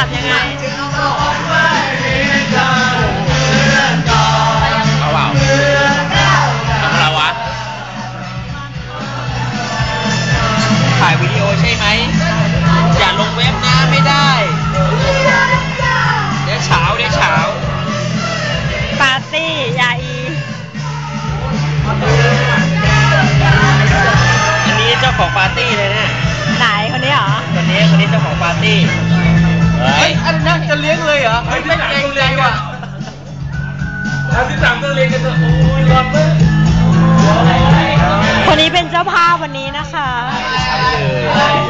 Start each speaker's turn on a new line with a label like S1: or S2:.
S1: ับยังไง
S2: เอาเปล่าทำอะไรวะ ถ่ายวิดีโอใช่ไหม อย่าลงเว็บนะไม่ได้ เดี๋เช้าเดี๋เช้า
S1: ปาร์ตี้ยาอี
S2: อันนี้เจ้าของปาร์ตี้เลยเนี่ย
S1: ไหนคนนี้เหรอ
S2: คนนี้คนนี้เจ้าของปาร์ตี้
S3: อาที่สามต้องเรียนกันเถอะโอ้ยร้อนมาก
S1: คนนี้เป็นเจ้าภาพวันนี้นะคะ
S2: ไม่